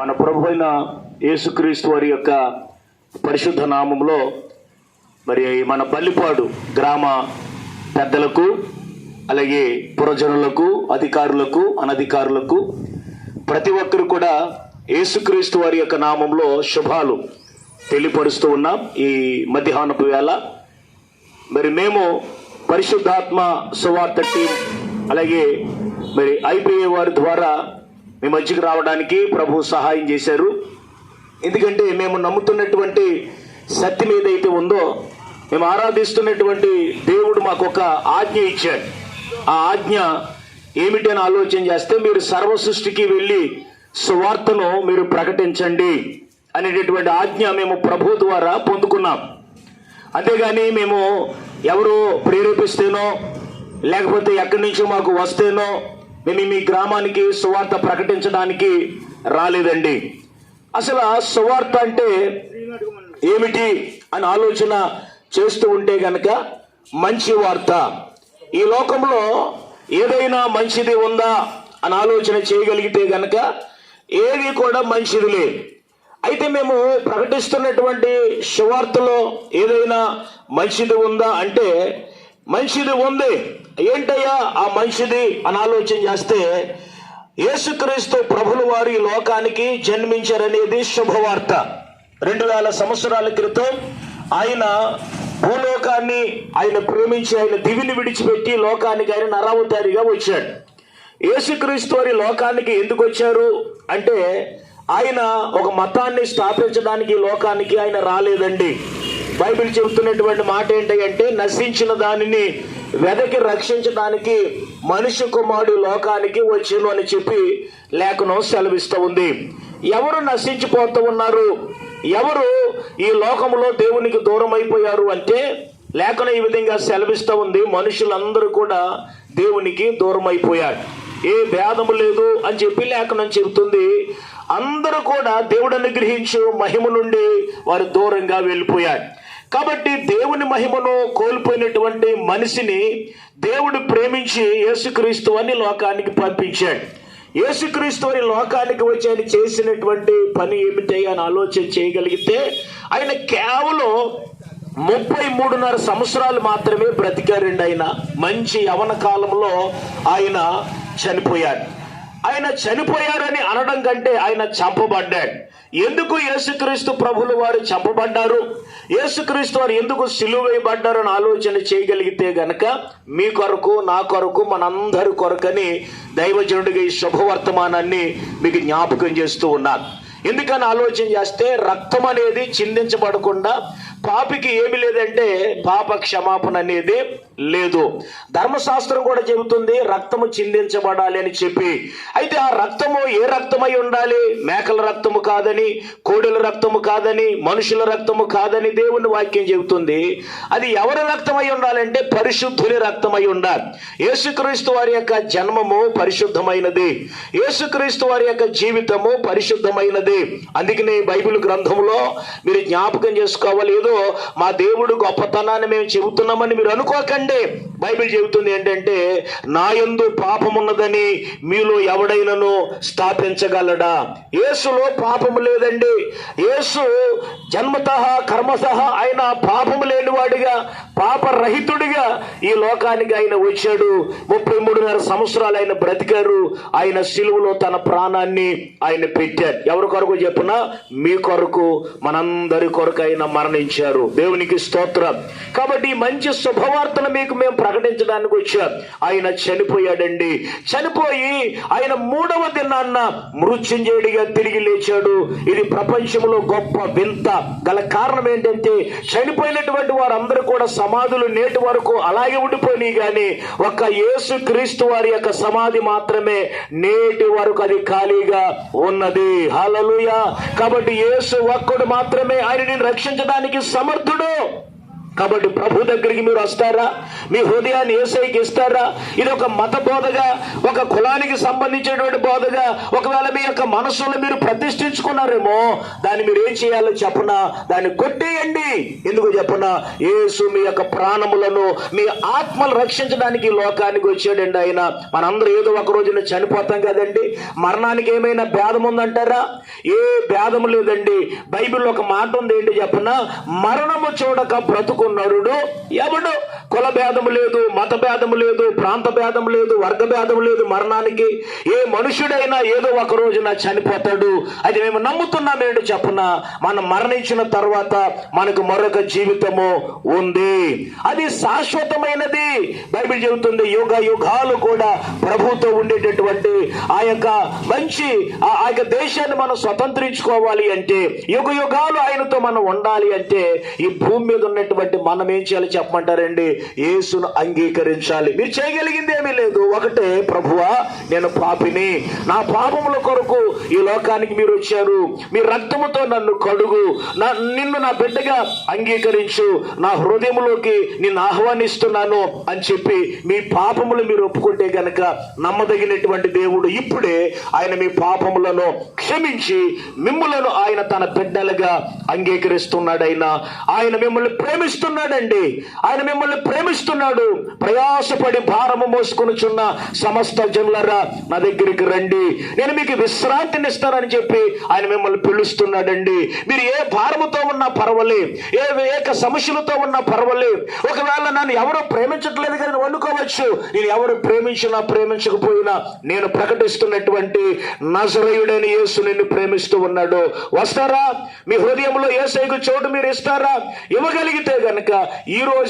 మన ప్రభు అయిన యేసుక్రీస్తు వారి యొక్క పరిశుద్ధ నామంలో మరి మన పల్లిపాడు గ్రామ పెద్దలకు అలాగే పురజనులకు అధికారులకు అనధికారులకు ప్రతి ఒక్కరు కూడా యేసుక్రీస్తు వారి యొక్క నామంలో శుభాలు తెలియపరుస్తూ ఉన్నాం ఈ మధ్యాహ్నపు వేళ. మరి మేము పరిశుద్ధాత్మ సువార్త టీం అలాగే మరి ఐపీఏ వారి ద్వారా మీ మధ్యకు రావడానికి ప్రభు సహాయం చేశారు. ఎందుకంటే మేము నమ్ముతున్నటువంటి సత్యం ఏదైతే ఉందో మేము ఆరాధిస్తున్నటువంటి దేవుడు మాకు ఒక ఆజ్ఞ ఇచ్చాడు. ఆ ఆజ్ఞ ఏమిటని ఆలోచన చేస్తే మీరు సర్వ సృష్టికి వెళ్ళి సువార్తను మీరు ప్రకటించండి అనేటటువంటి ఆజ్ఞ మేము ప్రభు ద్వారా పొందుకున్నాం. అంతేగాని మేము ఎవరు ప్రేరేపిస్తేనో లేకపోతే ఎక్కడి నుంచో మాకు వస్తేనో నేను మీ గ్రామానికి సువార్త ప్రకటించడానికి రాలేదండి. అసలు ఆ సువార్త అంటే ఏమిటి అని ఆలోచన చేస్తూ ఉంటే గనక మంచి వార్త. ఈ లోకంలో ఏదైనా మంచిది ఉందా అని ఆలోచన చేయగలిగితే గనక ఏది కూడా మంచిది లేదు అయితే మేము ప్రకటిస్తున్నటువంటి శువార్తలో ఏదైనా మంచిది ఉందా అంటే మనిషిది ఉంది ఏంటయ్యా ఆ మనిషిది అని ఆలోచన చేస్తే యేసుక్రీస్తు ప్రభుల వారి లోకానికి జన్మించారనేది శుభవార్త. రెండు వేల సంవత్సరాల క్రితం ఆయన భూలోకాన్ని ఆయన ప్రేమించి ఆయన దివిని విడిచిపెట్టి లోకానికి ఆయన నరావతారిగా వచ్చాడు. యేసుక్రీస్తు వారి లోకానికి ఎందుకు వచ్చారు అంటే ఆయన ఒక మతాన్ని స్థాపించడానికి లోకానికి ఆయన రాలేదండి. బైబిల్ చెబుతున్నటువంటి మాట ఏంటంటే నశించిన దానిని వెదకి రక్షించడానికి మనిషి కుమారుడు లోకానికి వచ్చాను అని చెప్పి లేఖనం సెలవిస్తూ ఉంది. ఎవరు నశించిపోతూ ఉన్నారు? ఎవరు ఈ లోకంలో దేవునికి దూరం అయిపోయారు అంటే లేఖనం ఈ విధంగా సెలవిస్తూ ఉంది మనుషులందరూ కూడా దేవునికి దూరం అయిపోయారు ఏ భేదము లేదు అని చెప్పి లేఖనం చెబుతుంది. అందరూ కూడా దేవుడు అనుగ్రహించు మహిమ నుండి వారు దూరంగా వెళ్ళిపోయారు. కాబట్టి దేవుని మహిమను కోల్పోయినటువంటి మనిషిని దేవుడు ప్రేమించి యేసుక్రీస్తు అని లోకానికి పంపించాడు. యేసుక్రీస్తు అని లోకానికి వచ్చి ఆయన చేసినటువంటి పని ఏమిటి అని ఆలోచన చేయగలిగితే ఆయన కేవలం ముప్పై మూడున్నర సంవత్సరాలు మాత్రమే బ్రతికారండి ఆయన. మంచి యవన కాలంలో ఆయన చనిపోయాడు. ఆయన చనిపోయారని అనడం కంటే ఆయన చంపబడ్డాడు. ఎందుకు యేసుక్రీస్తు ప్రభులు వారు చంపబడ్డారు? యేసుక్రీస్తు వారు ఎందుకు సిలువ వేయబడ్డారు అని ఆలోచన చేయగలిగితే గనక మీ కొరకు నా కొరకు మనందరి కొరకని దైవజనుడిగా ఈ శుభవర్తమానాన్ని మీకు జ్ఞాపకం చేస్తూ ఉన్నాను. ఎందుకని ఆలోచన చేస్తే రక్తం అనేది చిందించబడకుండా పాపికి ఏమి లేదంటే పాప క్షమాపణ అనేది లేదు. ధర్మశాస్త్రం కూడా చెబుతుంది రక్తము చిందించబడాలి అని చెప్పి. అయితే ఆ రక్తము ఏ రక్తమై ఉండాలి? మేకల రక్తము కాదని కోడెల రక్తము కాదని మనుషుల రక్తము కాదని దేవుని వాక్యం చెబుతుంది. అది ఎవరి రక్తమై ఉండాలంటే పరిశుద్ధుని రక్తమై ఉండాలి. యేసుక్రీస్తు వారి యొక్క జన్మము పరిశుద్ధమైనది. యేసుక్రీస్తు వారి యొక్క జీవితము పరిశుద్ధమైనది. అందుకనే బైబిల్ గ్రంథంలో మీరు జ్ఞాపకం చేసుకోవాలి. ఏదో మా దేవుడు గొప్పతనాన్ని మేము చెబుతున్నామని మీరు అనుకోకండి. బైబిల్ చెబుతుంది ఏంటంటే నాయందు పాపమున్నదని మీలో ఎవడైనను స్థాపించగలడా? యేసులో పాపము లేదండి. యేసు జన్మత కర్మత ఆయన పాపము లేనివాడిగా పాపరహితుడిగా ఈ లోకానికి ఆయన వచ్చాడు. ముప్పై మూడున్నర సంవత్సరాలు ఆయన బ్రతికారు. ఆయన సిలువలో తన ప్రాణాన్ని ఆయన పెట్టారు ఎవరి కొరకు చెప్పున? మీ కొరకు. మనందరి కొరకు ఆయన మరణించారు. దేవునికి స్తోత్రం. కాబట్టి మంచి శుభవార్తను మీకు మేము ప్రకటించడానికి వచ్చారు. ఆయన చనిపోయాడండి. చనిపోయి ఆయన మూడవ దినాన్న మృత్యుంజయుడిగా తిరిగి లేచాడు. ఇది ప్రపంచంలో గొప్ప వింత గల కారణం ఏంటంటే చనిపోయినటువంటి వారందరూ కూడా సమాధులు నేటి వరకు అలాగే ఉండిపోయినాయి కానీ ఒక యేసు క్రీస్తు వారి యొక్క సమాధి మాత్రమే నేటి వరకు అది ఖాళీగా ఉన్నది. హల్లెలూయా. కాబట్టి యేసు ఒక్కడు మాత్రమే ఆయనని రక్షించడానికి సమర్థుడు. కాబట్టి ప్రభు దగ్గరికి మీరు వస్తారా? మీ హృదయాన్ని ఏసైకి ఇస్తారా? ఇది ఒక మత బోధగా ఒక కులానికి సంబంధించినటువంటి బోధగా ఒకవేళ మీ యొక్క మనసులో మీరు ప్రతిష్ఠించుకున్నారేమో దాన్ని మీరు ఏం చేయాలో చెప్పనా? దాన్ని కొట్టేయండి. ఎందుకు చెప్పనా? యేసు మీ యొక్క ప్రాణములను మీ ఆత్మలు రక్షించడానికి లోకానికి వచ్చాడండి ఆయన. మనందరూ ఏదో ఒక రోజున చనిపోతాం కదండి. మరణానికి ఏమైనా భేదం ఉందంటారా? ఏ భేదం లేదండి. బైబిల్లో ఒక మాట ఉంది ఏంటి చెప్పనా? మరణము చూడక బ్రతుకున్నరుడు ఎవడు? కుల భేదం లేదు మత భేదం లేదు ప్రాంత భేదం లేదు వర్గ భేదం లేదు మరణానికి ఏ మనుషుడైనా ఏదో ఒక రోజున చనిపోతాడు. అది మేము నమ్ముతున్నామేంటి చెప్పున? మనం మరణించిన తర్వాత మనకు మరొక జీవితము ఉంది. అది శాశ్వతమైనది. బైబిల్ చెబుతుంది యుగ యుగాలు కూడా ప్రభుతో ఉండేటటువంటి ఆ యొక్క మంచి ఆ ఆ యొక్క దేశాన్ని మనం స్వతంత్రించుకోవాలి అంటే యుగ యుగాలు ఆయనతో మనం ఉండాలి అంటే ఈ భూమి మీద ఉన్నటువంటి మనం ఏం చేయాలి? చెప్పమంటారండి యేసును అంగీకరించాలి. మీరు చేయగలిగింది ఏమీ లేదు. ఒకటే ప్రభువా నేను పాపిని. నా పాపముల కొరకు ఈ లోకానికి మీరు వచ్చారు. మీ రక్తముతో నన్ను కడుగు. నా నిన్ను నా బిడ్డగా అంగీకరించు. నా హృదయంలోకి నిన్ను ఆహ్వానిస్తున్నాను అని చెప్పి మీ పాపములు మీరు ఒప్పుకుంటే గనక నమ్మదగినటువంటి దేవుడు ఇప్పుడే ఆయన మీ పాపములను క్షమించి మిమ్ములను ఆయన తన బిడ్డలుగా అంగీకరిస్తున్నాడైనా. ఆయన మిమ్మల్ని ప్రేమిస్తూ ప్రేమిస్తున్నాడండి. ఆయన మిమ్మల్ని ప్రేమిస్తున్నాడు. ప్రయాసపడి భారము మోసుకొనుచున్న సమస్త జనులరా నా దగ్గరికి రండి. నేను మీకు విశ్రాంతిని ఇస్తానని చెప్పి ఆయన మిమ్మల్ని పిలుస్తున్నాడండి. మీరు ఏ భారముతో ఉన్నా పర్వాలే. ఏ ఏక సమస్యలతో ఉన్నా పర్వాలే. ఒకవేళ నన్ను ఎవరు ప్రేమించట్లేదు కానీ వండుకోవచ్చు నేను ఎవరు ప్రేమించినా ప్రేమించకపోయినా నేను ప్రకటిస్తున్నటువంటి నజరయుడైన యేసు నిన్ను ప్రేమిస్తూ ఉన్నాడు. వస్తారా? మీ హృదయంలో ఏసైకు చోటు మీరు ఇస్తారా? ఇవ్వగలిగితే కనుక ఈరోజు